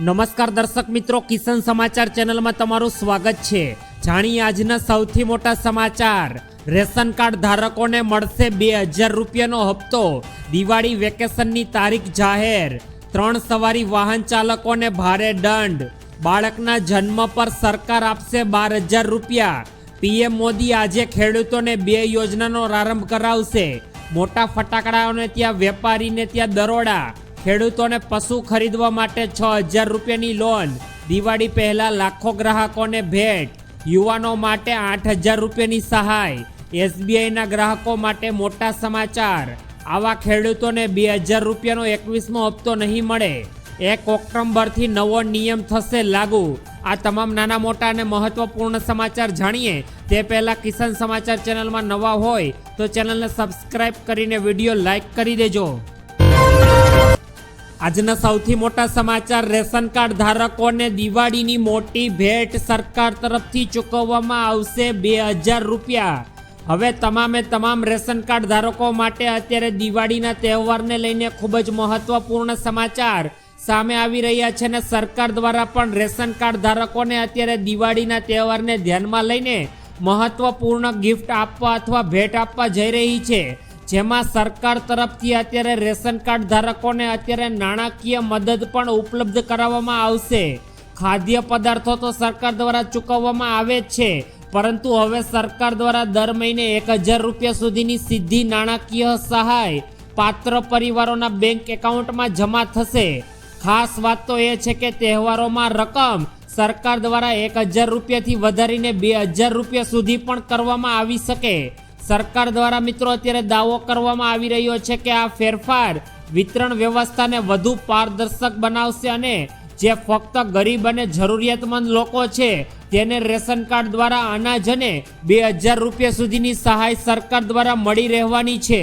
નમસ્કાર દર્શક મિત્રો, કિશન સમાચાર ચેનલમાં તમારું સ્વાગત છે. જાણીએ આજના સૌથી મોટા સમાચાર. રેશન કાર્ડ ધારકોને મળશે બે હજાર રૂપિયાનો હપ્તો. દિવાળી વેકેશનની તારીખ જાહેર. ત્રણ સવારી વાહન ચાલકોને ભારે દંડ. બાળકના જન્મ પર સરકાર આપશે બાર હજાર રૂપિયા. પીએમ મોદી આજે ખેડૂતોને બે યોજનાનો પ્રારંભ કરાવશે. મોટા ફટાકડાઓને ત્યાં વેપારીને ત્યાં દરોડા. ખેડૂતોને પશુ ખરીદવા માટે છ હજાર રૂપિયાની લોન. દિવાળી પહેલા લાખો ગ્રાહકોને ભેટ. યુવાનો માટે આઠ હજાર રૂપિયાની સહાય. એસબીઆઈના ગ્રાહકો માટે મોટા સમાચાર. આવા ખેડૂતોને બે હજાર રૂપિયાનો એકવીસમો હપ્તો નહીં મળે. એક ઓક્ટોબરથી નવો નિયમ થશે લાગુ. આ તમામ નાના, મોટા અને મહત્વપૂર્ણ સમાચાર જાણીએ. તે પહેલા કિસાન સમાચાર ચેનલમાં નવા હોય તો ચેનલને સબસ્ક્રાઈબ કરીને વીડિયો લાઈક કરી દેજો. આજના સૌથી મોટા સમાચાર, રેશન કાર્ડ ધારકોને દિવાળીની મોટી ભેટ સરકાર તરફથી ચૂકવવામાં આવશે બે હજાર રૂપિયા. હવે તમામે તમામ રેશન કાર્ડ ધારકો માટે અત્યારે દિવાળીના તહેવારને લઈને ખૂબ જ મહત્વપૂર્ણ સમાચાર સામે આવી રહ્યા છે અને સરકાર દ્વારા પણ રેશન કાર્ડ ધારકોને અત્યારે દિવાળીના તહેવારને ધ્યાનમાં લઈને મહત્વપૂર્ણ ગિફ્ટ આપવા અથવા ભેટ આપવા જઈ રહી છે. જેમાં સરકાર તરફથી અત્યારે રેશન કાર્ડ ધારકોને અત્યારે નાણાકીય મદદ પણ ઉપલબ્ધ કરાવવામાં આવશે. ખાદ્ય પદાર્થો તો સરકાર દ્વારા ચૂકવવામાં આવે જ છે, પરંતુ હવે સરકાર દ્વારા દર મહિને એક હજાર રૂપિયા સુધીની સીધી નાણાકીય સહાય પાત્ર પરિવારોના બેંક એકાઉન્ટમાં જમા થશે. ખાસ વાત તો એ છે કે તહેવારોમાં રકમ સરકાર દ્વારા એક હજાર રૂપિયાથી વધારીને બે હજાર રૂપિયા સુધી પણ કરવામાં આવી શકે. સરકાર દ્વારા મિત્રો અત્યારે દાવો કરવામાં આવી રહ્યો છે કે આ ફેરફાર વિતરણ વ્યવસ્થાને વધુ પારદર્શક બનાવશે અને જે ફક્ત ગરીબ અને જરૂરિયાતમંદ લોકો છે, તેને રેશન કાર્ડ દ્વારા અનાજ અને બે હજાર રૂપિયા સુધીની સહાય સરકાર દ્વારા મળી રહેવાની છે.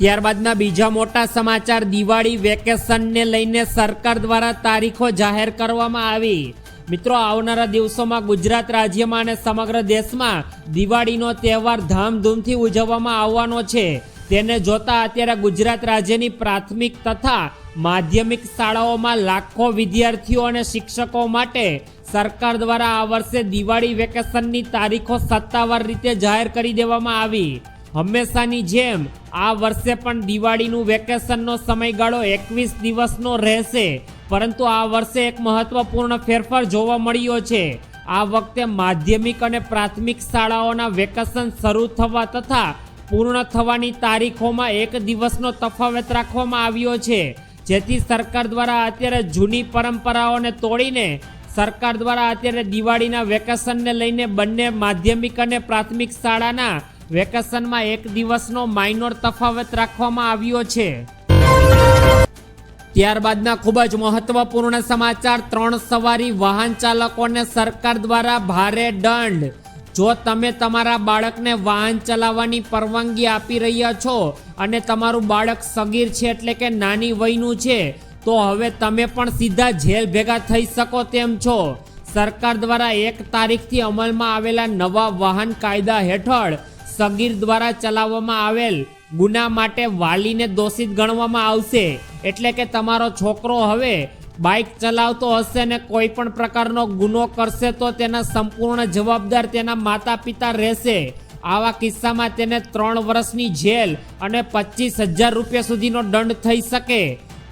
ત્યારબાદના બીજા મોટા સમાચાર, દિવાળી વેકેશનને લઈને સરકાર દ્વારા તારીખો જાહેર કરવામાં આવી. મિત્રો, આવનારા દિવસોમાં ગુજરાત રાજ્યમાં અને સમગ્ર દેશમાં દિવાળીનો તહેવાર ધામધૂમથી ઉજવવામાં આવવાનો છે. તેને જોતા અત્યારે ગુજરાત રાજ્યની પ્રાથમિક તથા માધ્યમિક શાળાઓમાં લાખો વિદ્યાર્થીઓ અને શિક્ષકો માટે સરકાર દ્વારા આ વર્ષે દિવાળી વેકેશનની તારીખો સત્તાવાર રીતે જાહેર કરી દેવામાં આવી. હંમેશાની જેમ આ વર્ષે પણ દિવાળીનું વેકેશનનો સમયગાળો એકવીસ દિવસનો રહેશે. પરંતુ આ વર્ષે એક મહત્વપૂર્ણ ફેરફાર જોવા મળ્યો છે. આ વખતે માધ્યમિક અને પ્રાથમિક શાળાઓના વેકેશન શરૂ થવા તથા પૂર્ણ થવાની તારીખોમાં એક દિવસનો તફાવત રાખવામાં આવ્યો છે. જેથી સરકાર દ્વારા અત્યારે જૂની પરંપરાઓને તોડીને સરકાર દ્વારા અત્યારે દિવાળીના વેકેશનને લઈને બંને માધ્યમિક અને પ્રાથમિક શાળાના વેકેશનમાં એક દિવસનો માઇનોર તફાવત રાખવામાં આવ્યો છે. ત્યારબાદના ખૂબ જ મહત્વપૂર્ણ સમાચાર, ત્રણ સવારી વાહન ચાલકોને સરકાર દ્વારા ભારે દંડ. જો તમે તમારા બાળકને વાહન ચલાવવાની પરવાનગી આપી રહ્યા છો અને તમારું બાળક સગીર છે એટલે કે નાની વયનું છે, તો હવે તમે પણ સીધા જેલ ભેગા થઈ શકો તેમ છો. સરકાર દ્વારા એક તારીખથી અમલમાં આવેલા નવા વાહન કાયદા હેઠળ સગીર દ્વારા ચલાવવામાં આવેલ ગુના માટે વાલીને દોષિત ગણવામાં આવશે. એટલે કે તમારો છોકરો હવે બાઇક ચલાવતો હશે ને કોઈ પણ પ્રકારનો ગુનો કરશે તો તેના સંપૂર્ણ જવાબદાર તેના માતા પિતા રહેશે. આવા કિસ્સામાં તેને ત્રણ વર્ષની જેલ અને પચીસ હજાર રૂપિયા સુધીનો દંડ થઈ શકે.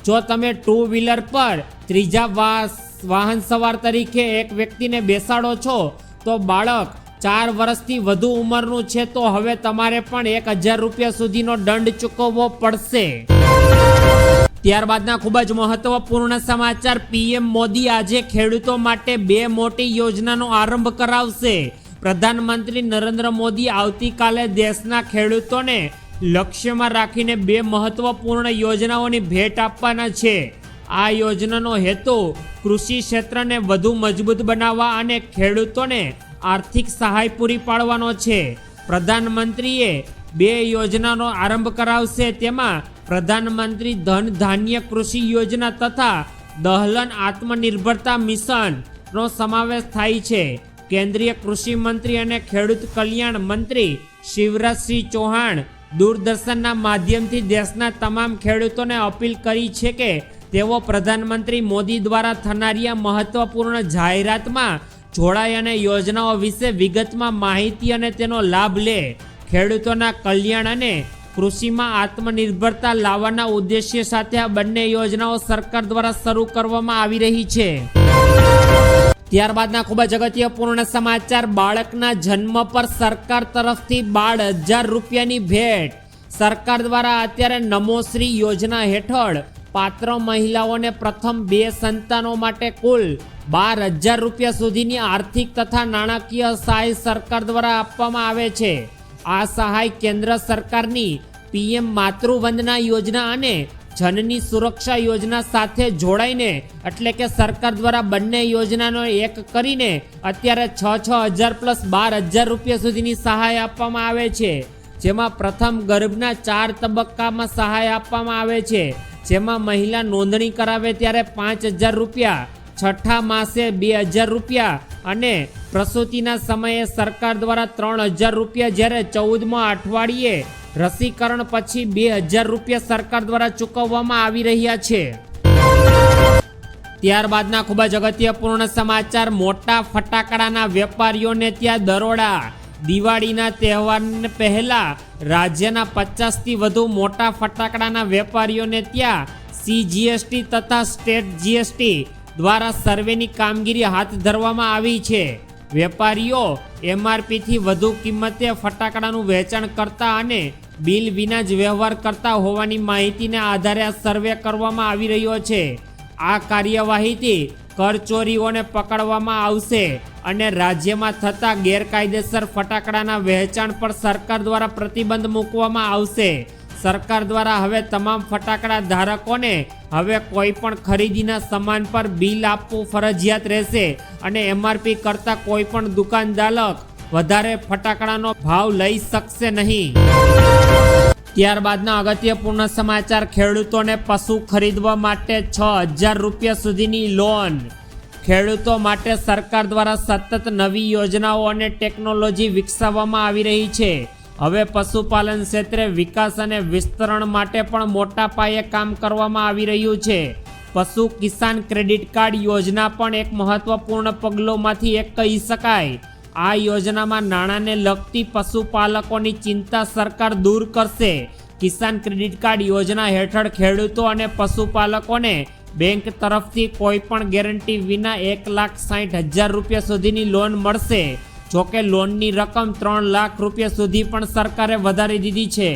જો તમે ટુ વ્હીલર પર ત્રીજા વાહન સવાર તરીકે એક વ્યક્તિને બેસાડો છો, તો બાળક ચાર વર્ષથી વધુ ઉંમરનું છે, તો હવે તમારે પણ એક હજાર રૂપિયા સુધીનો દંડ ચૂકવવો પડશે. ત્યારબાદના ખૂબ જ મહત્વપૂર્ણ સમાચાર, પીએમ મોદી આજે ખેડૂતો માટે બે મોટી યોજનાનો આરંભ કરાવશે. પ્રધાનમંત્રી નરેન્દ્ર મોદી આવતીકાલે દેશના ખેડૂતોને લક્ષ્યમાં રાખીને બે મહત્વપૂર્ણ યોજનાઓની ભેટ આપવાના છે. આ યોજનાનો હેતુ કૃષિ ક્ષેત્રને વધુ મજબૂત બનાવવા અને ખેડૂતોને આર્થિક સહાય પૂરી પાડવાનો છે. પ્રધાનમંત્રીએ બે યોજનાનો આરંભ કરાવશે, તેમાં પ્રધાનમંત્રી ધન ધાન્ય કૃષિ યોજના તથા દહલન આત્મનિર્ભરતા મિશનનો સમાવેશ થાય છે. કેન્દ્રીય કૃષિ મંત્રી અને ખેડૂત કલ્યાણ મંત્રી શિવરાજસિંહ ચૌહાણ દૂરદર્શનના માધ્યમથી દેશના તમામ ખેડૂતોને અપીલ કરી છે કે તેઓ પ્રધાનમંત્રી મોદી દ્વારા થનારી આ મહત્વપૂર્ણ જાહેરાતમાં જોડાય અને યોજનાઓ વિશે વિગતમાં માહિતી અને તેનો લાભ લે. ખેડૂતોના કલ્યાણ અને કૃષિમાં આત્મનિર્ભરતા લાવવાના ઉદ્દેશ્ય સાથે આ બંને યોજનાઓ સરકાર દ્વારા શરૂ કરવામાં આવી રહી છે. ત્યારબાદના ખૂબ જ અગત્યપૂર્ણ સમાચાર. બાળકના જન્મ પર સરકાર તરફથી બાળ હજાર રૂપિયાની ભેટ. સરકાર દ્વારા અત્યારે નમોશ્રી યોજના હેઠળ પાત્ર મહિલાઓને પ્રથમ બે સંતાનો માટે કુલ બાર હજાર રૂપિયા સુધીની આર્થિક તથા નાણાકીય સહાય સરકાર દ્વારા આપવામાં આવે છે. આ સહાય કેન્દ્ર સરકારની પીએમ માતૃવંદના યોજના અને જનની સુરક્ષા યોજના સાથે જોડાઈને એટલે કે સરકાર દ્વારા બંને યોજનાનો એક કરીને અત્યારે છ છ હજાર પ્લસ બાર હજાર રૂપિયા સુધીની સહાય આપવામાં આવે છે. જેમાં પ્રથમ ગર્ભના ચાર તબક્કામાં સહાય આપવામાં આવે છે. જેમાં મહિલા નોંધણી કરાવે ત્યારે પાંચ હજાર રૂપિયા છઠ્ઠા માસે બે હજાર રૂપિયા અને પ્રસૂતિના સમયે સરકાર દ્વારા ત્રણ હજાર રૂપિયા જ્યારે ચૌદમાં અઠવાડિયે રસીકરણ પછી બે હજાર રૂપિયા સરકાર દ્વારા ચૂકવવામાં આવી રહ્યા છે. ત્યારબાદના ખૂબ જ અગત્યપૂર્ણ સમાચાર, મોટા ફટાકડાના વેપારીઓને ત્યાં દરોડા. દિવાળીના તહેવારને પહેલા રાજ્યના પચાસથી વધુ મોટા ફટાકડાના વેપારીઓને ત્યાં સીજીએસટી તથા સ્ટેટ જીએસટી દ્વારા સર્વેની કામગીરી હાથ ધરવામાં આવી છે. વેપારીઓ એમઆરપીથી વધુ કિંમતે ફટાકડાનું વેચાણ કરતા અને બિલ વિના જ વ્યવહાર કરતા હોવાની માહિતીને આધારે આ સર્વે કરવામાં આવી રહ્યો છે. આ કાર્યવાહીથી કરચોરીઓને પકડવામાં આવશે અને રાજ્યમાં થતા ગેરકાયદેસર ફટાકડાના વહેંચાણ પર સરકાર દ્વારા પ્રતિબંધ મૂકવામાં આવશે. સરકાર દ્વારા હવે તમામ ફટાકડા ધારકોને હવે કોઈ પણ ખરીદીના સામાન પર બિલ આપવું ફરજિયાત રહેશે અને એમઆરપી કરતા કોઈ પણ દુકાનદાલક વધારે ફટાકડાનો ભાવ લઈ શકશે નહીં. ત્યારબાદના અગત્યપૂર્ણ સમાચાર, ખેડૂતોને પશુ ખરીદવા માટે છ હજાર રૂપિયા સુધીની લોન. ખેડૂતો માટે સરકાર દ્વારા સતત નવી યોજનાઓ અને ટેકનોલોજી વિકસાવવામાં આવી રહી છે. હવે પશુપાલન ક્ષેત્રે વિકાસ અને વિસ્તરણ માટે પણ મોટા પાયે કામ કરવામાં આવી રહ્યું છે. પશુ કિસાન ક્રેડિટ કાર્ડ યોજના પણ એક મહત્વપૂર્ણ પગલોમાંથી એક કહી શકાય. આ યોજનામાં નાણાંને લગતી પશુપાલકોની ચિંતા સરકાર દૂર કરશે. કિસાન ક્રેડિટ કાર્ડ યોજના હેઠળ ખેડૂતો અને પશુપાલકોને બેંક તરફથી કોઈ પણ ગેરંટી વિના એક લાખ સાઠ હજાર રૂપિયા સુધીની લોન મળશે. જોકે લોનની રકમ ત્રણ લાખ રૂપિયા સુધી પણ સરકારે વધારી દીધી છે.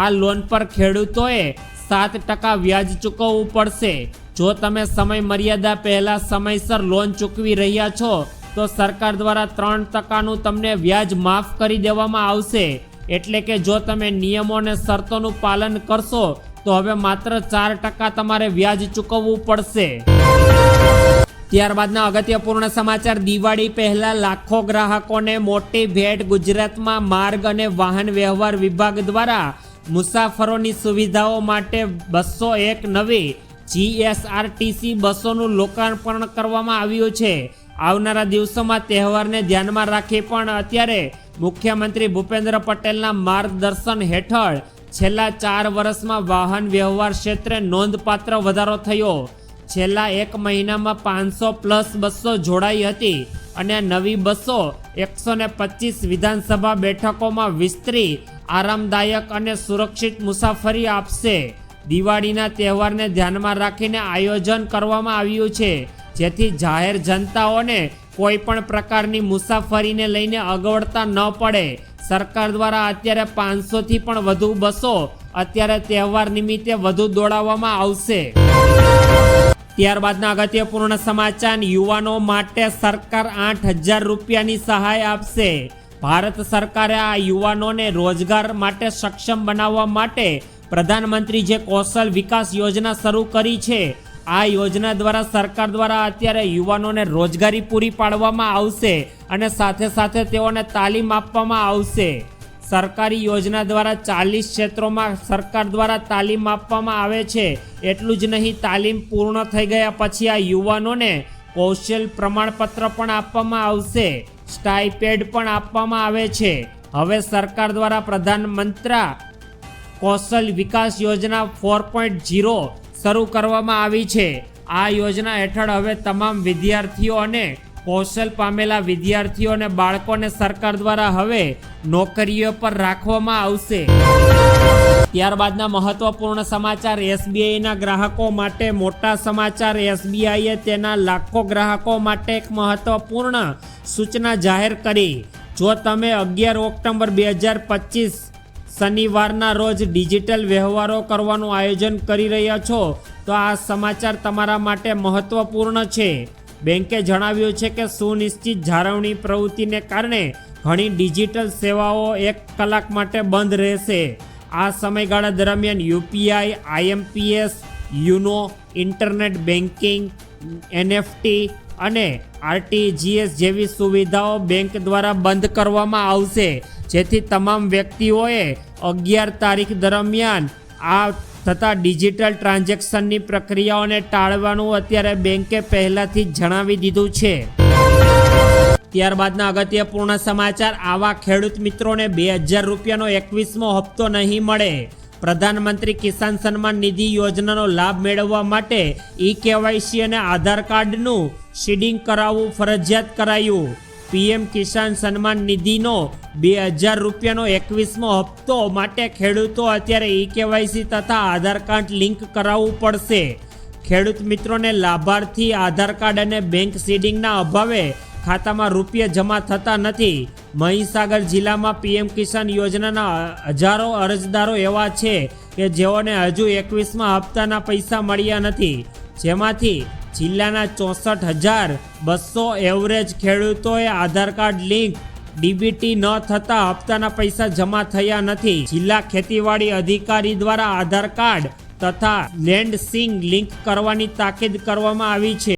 આ લોન પર ખેડૂતોએ સાત ટકા વ્યાજ ચૂકવવું પડશે. જો તમે સમય મર્યાદા પહેલાં સમયસર લોન ચૂકવી રહ્યા છો, તો સરકાર દ્વારા ત્રણ ટકાનું તમને વ્યાજ માફ કરી દેવામાં આવશે. એટલે કે જો તમે નિયમો અને શરતોનું પાલન કરશો, તો હવે માત્ર ચાર ટકા તમારે વ્યાજ ચૂકવવું પડશે. ત્યારબાદના અગત્યપૂર્ણ સમાચાર. દિવાળી પહેલા લાખો ગ્રાહકોને મોટી ભેટ. ગુજરાતમાં માર્ગ અને વાહન વ્યવહાર વિભાગ દ્વારા મુસાફરોની સુવિધાઓ માટે બસો એક નવી જીએસઆરટીસી બસોનું લોકાર્પણ કરવામાં આવ્યું છે. આવનારા દિવસોમાં તહેવારને ધ્યાનમાં રાખી પણ અત્યારે મુખ્યમંત્રી ભૂપેન્દ્ર પટેલના માર્ગદર્શન હેઠળ છેલ્લા ચાર વર્ષમાં વાહન વ્યવહાર ક્ષેત્રે નોંધપાત્ર વધારો થયો. છેલ્લા એક મહિનામાં પાંચસો પ્લસ બસો જોડાઈ હતી અને નવી બસો એકસો ને પચીસ વિધાનસભા બેઠકોમાં વિસ્તરી, આરામદાયક અને સુરક્ષિત મુસાફરી આપશે. દિવાળીના તહેવારને ધ્યાનમાં રાખીને આયોજન કરવામાં આવ્યું છે, જેથી જાહેર જનતાઓને કોઈ પણ પ્રકારની મુસાફરીને લઈને અગવડતા ન પડે. સરકાર દ્વારા અત્યારે પાંચસોથી પણ વધુ બસો અત્યારે તહેવાર નિમિત્તે વધુ દોડાવવામાં આવશે. ત્યારબાદના અગત્યપૂર્ણ સમાચાર, યુવાનો માટે સરકાર આઠ હજાર રૂપિયાની સહાય આપશે. ભારત સરકારે આ યુવાનોને રોજગાર માટે સક્ષમ બનાવવા માટે પ્રધાનમંત્રી જે કૌશલ વિકાસ યોજના શરૂ કરી છે, આ યોજના દ્વારા સરકાર દ્વારા અત્યારે યુવાનોને રોજગારી પૂરી પાડવામાં આવશે અને સાથે સાથે તેઓને તાલીમ આપવામાં આવશે. સરકારી યોજના દ્વારા ચાલીસ ક્ષેત્રોમાં સરકાર દ્વારા તાલીમ આપવામાં આવે છે. એટલું જ નહીં, તાલીમ પૂર્ણ થઈ ગયા પછી આ યુવાનોને કૌશલ પ્રમાણપત્ર પણ આપવામાં આવશે. સ્ટાઇપેડ પણ આપવામાં આવે છે. હવે સરકાર દ્વારા પ્રધાનમંત્રી કૌશલ વિકાસ યોજના ફોર પોઈન્ટ શરૂ કરવામાં આવી છે. આ યોજના હેઠળ હવે તમામ વિદ્યાર્થીઓ અને કૌશલ પામેલા વિદ્યાર્થીઓ અને બાળકોને સરકાર દ્વારા હવે નોકરીઓ પર રાખવામાં આવશે. ત્યારબાદના મહત્વપૂર્ણ સમાચાર એસબીઆઈના ગ્રાહકો માટે મોટા સમાચાર. એસબીઆઈએ તેના લાખો ગ્રાહકો માટે એક મહત્વપૂર્ણ સૂચના જાહેર કરી. જો તમે અગિયાર ઓક્ટોબર બે હજાર પચીસ શનિવારના રોજ ડિજિટલ વ્યવહારો કરવાનું આયોજન કરી રહ્યા છો, તો આ સમાચાર તમારા માટે મહત્વપૂર્ણ છે. બેંકે જણાવ્યું છે કે સુનિશ્ચિત જાળવણી પ્રવૃત્તિને કારણે ઘણી ડિજિટલ સેવાઓ એક કલાક માટે બંધ રહેશે. આ સમયગાળા દરમિયાન UPI, IMPS, YONO, internet banking NFT અને આરટીજીએસ જેવી સુવિધાઓ બેંક દ્વારા બંધ કરવામાં આવશે. જેથી તમામ વ્યક્તિઓએ અગિયાર તારીખ દરમિયાન આ થતા ડિજિટલ ટ્રાન્ઝેક્શનની પ્રક્રિયાઓને ટાળવાનું અત્યારે બેંકે પહેલાથી જણાવી દીધું છે. ત્યારબાદના અગત્યપૂર્ણ સમાચાર, આવા ખેડૂત મિત્રોને બે હજાર રૂપિયાનો એકવીસમો હપ્તો નહીં મળે. પ્રધાનમંત્રી કિસાન સન્માન નિધિ યોજનાનો લાભ મેળવવા માટે ઈ કેવાયસી અને આધાર કાર્ડનું શીડિંગ કરાવવું ફરજિયાત કરાયું. પીએમ કિસાન સન્માન નિધિનો બે હજાર રૂપિયાનો એકવીસમો હપ્તો માટે ખેડૂતો અત્યારે ઈ કેવાયસી તથા આધાર કાર્ડ લિંક કરાવવું પડશે. ખેડૂત મિત્રોને લાભાર્થી, આધાર કાર્ડ અને બેંક સીડિંગના અભાવે ખાતામાં રૂપિયા જમા થતા નથી. મહીસાગર જિલ્લામાં પીએમ કિસાન યોજનાના હજારો અરજદારો એવા છે કે જેઓને હજુ એકવીસમાં હપ્તાના પૈસા મળ્યા નથી. જેમાંથી જિલ્લાના ચોસઠ હજાર બસો એવરેજ ખેડૂતોએ આધાર કાર્ડ લિંક. ડીબીટી ન થતા હપ્તાના પૈસા જમા થયા નથી. જિલ્લા ખેતીવાડી અધિકારી દ્વારા આધાર કાર્ડ તથા લેન્ડ સિંગ લિંક કરવાની તાકીદ કરવામાં આવી છે.